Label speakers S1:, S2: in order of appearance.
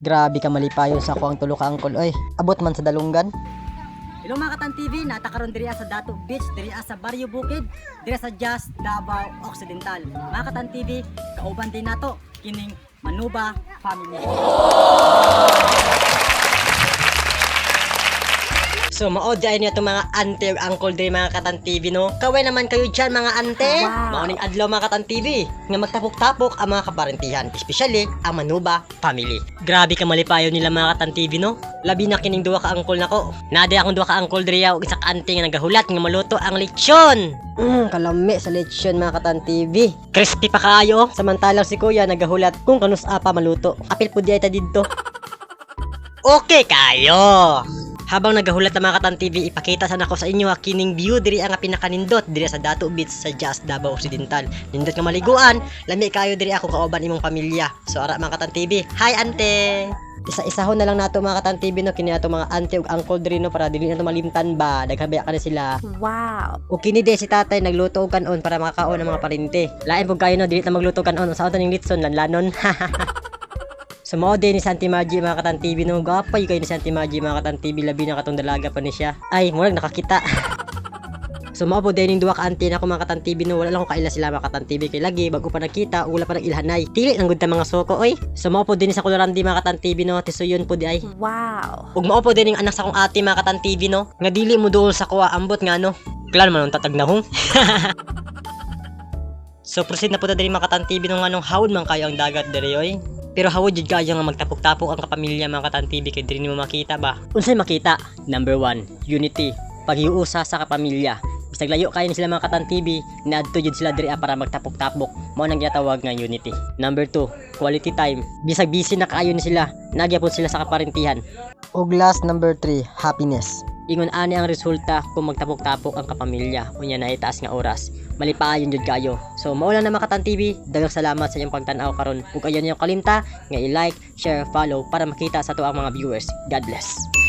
S1: Grabe ka malipayon sa kuang tulo ka angkol oy. Abot man sa dalunggan.
S2: Hello mga Katan TV, natakaroon diri sa Dato Beach, diri sa Barrio Bukid, diri sa Just Davao Occidental. Mga Katan TV, kauban din nato kining Manuba family.
S3: So, maod dyan niyo itong mga ante uncle diri mga katan TV no. Kaway naman kayo dyan mga ante.
S2: Wow.
S3: Mauning adlaw mga katan TV. Nga magtapok-tapok ang mga kaparentihan, especially ang Manuba family. Grabe ka malipayo nila mga katan TV no. Labi na kining duwa ka uncle nako. Nade akong duwa ka uncle diri ug isa ka ante nga nagahulat nga maluto ang lechon.
S1: Mm, kalami sa lechon mga katan TV.
S3: Crispy pa kaayo.
S1: Samantalang si kuya nagahulat kung kanus apa maluto. Apil po di didto.
S3: Okay kayo. Habang nagahulat ang mga katan TV, ipakita sana ko sa inyo ang kining view diri ang pinakanindot diri sa Dato Beach sa Just Davao Occidental. Nindot nga maliguan, lami kayo diri ako kauban imong pamilya. So ara mga katan TV, hi ante.
S1: Isa-isahon na lang nato mga katan TV no kini ato mga auntie ug uncle diri no para dili na to malimtan ba. Daghabaya ka na sila.
S4: Wow.
S1: O kini di si tatay nagluto og kanon para makakaon ang mga parente. Lain pug kayo no dili na magluto kanon sa ning litson lanlanon. So mao din ni Santi Maji mga katan TV no gapay kayo ni Santi Maji mga katan TV labi na katong dalaga pa ni siya. Ay murag nakakita. So mao po din yung duwa ka na ko mga katan TV no wala lang ko kaila sila mga katan TV kay lagi bago pa nakita wala pa nagilhanay. Dili nang gud mga soko oy. So mao po din sa Colorandi mga katan TV no tisuyon po di ay.
S4: Wow.
S3: Ug mao po din yung anak sa akong ate mga katan TV no. Nga dili mo duol sa kuha ambot nga no. Klan man ang tatag na hong. so proceed na po ta diri mga katan TV nung hawd man kayo ang dagat diri oy. Pero hawod jud kayo nga magtapok-tapok ang kapamilya mga katan TV kay diri nimo makita ba. Unsay makita? Number one, unity. Paghiusa sa kapamilya. Bisag layo kayo ni sila mga katan TV, naadto jud sila diri para magtapok-tapok. Mao nang gitawag nga unity. Number two, quality time. Bisag busy na kayo ni sila, nagyapon sila sa kaparentihan.
S1: Ug last number 3, happiness.
S3: Ingon ani ang resulta kung magtapok-tapok ang kapamilya unya na itaas nga oras. Malipayon jud kayo. So mao na Makatan TV. Daghang salamat sa inyong pagtan-aw karon. Ug ayon niyo kalimta nga i-like, share, follow para makita sa to ang mga viewers. God bless.